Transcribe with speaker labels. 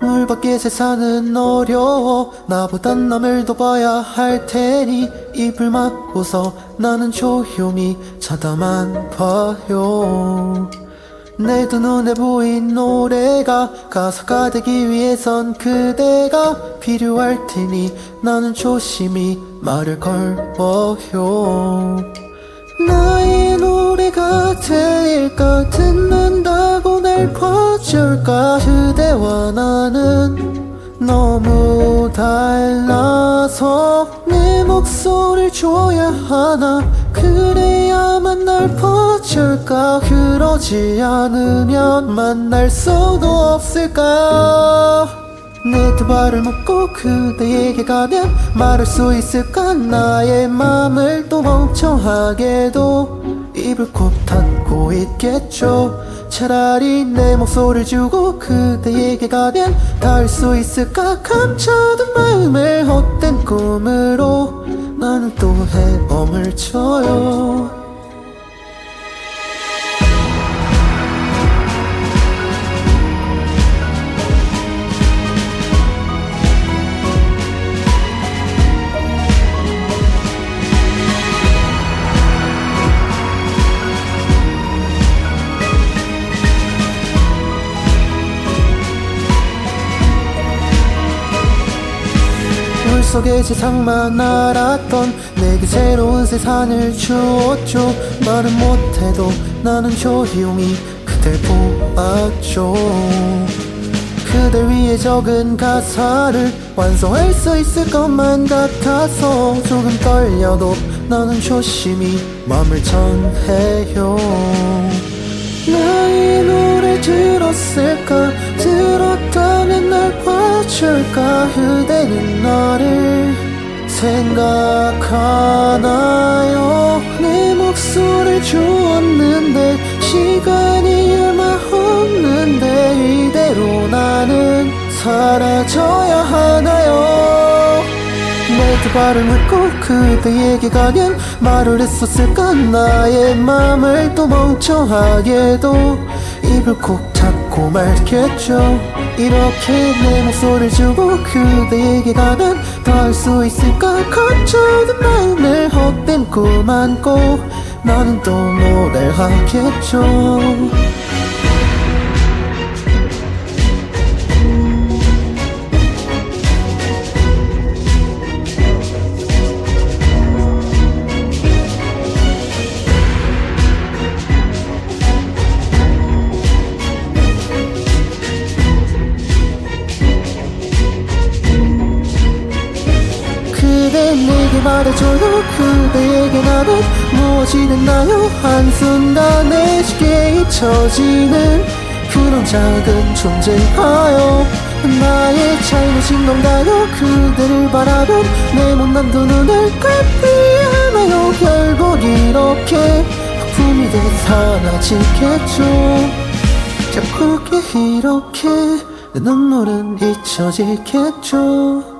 Speaker 1: 물 밖의 세상은 어려워. 나보단 남을 더 봐야 할 테니 입을 막고서 나는 조용히 쳐다만 봐요. 내 두 눈에 보인 노래가 가사가 되기 위해선 그대가 필요할 테니 나는 조심히 말을 걸어요. 나의 노래가 들릴까 듣는다고 날 봐줄까 그대와 나는 너무 달라서 내 목소리를 줘야 하나? 그래야만 날 봐줄까? 그러지 않으면 만날 수도 없을까? 내 두 발을 묶고 그대에게 가면 말할 수 있을까? 나의 맘을 또 멍청하게도 입을 꼭 닫고 있겠죠 차라리 내 목소리를 주고 그대에게 가면 닿을 수 있을까? 감춰둔 마음을 헛된 꿈으로 나는 또 헤엄을 쳐요 속의 세상만 알았던 내게 새로운 세상을 주었죠. 말은 못해도 나는 조용히 그댈 보았죠. 그댈 위해 적은 가사를 완성할 수 있을 것만 같아서 조금 떨려도 나는 조심히 마음을 전해요. 나의 노래 들었을까? 들었다면 날 봐줄까? 그대는 나를 생각하나요? 내 목소리를 주었는데 시간이 얼마 없는데 이대로 나는 사라져야 하나요? 내 두 발을 묶고 그대에게 가면 말을 했었을까? 나의 맘을 또 멍청하게도 입을 콕 닫고 말겠죠. 이렇게 내 목소리를 주고 그대에게 가면 닿을 수 있을까? 감춰둔 마음을 헛된 꿈 안고 나는 또 노래를 하겠죠 말해줘요. 그대에게 나는 무엇이 됐나요. 한순간에 쉽게 잊혀지는 그런 작은 존재하여 나의 잘못인 건가요? 그대를 바라본 내 못난 두 눈을 깜피하나요? 결국 이렇게 거품이 돼 사라지겠죠. 결국에 이렇게 내 눈물은 잊혀지겠죠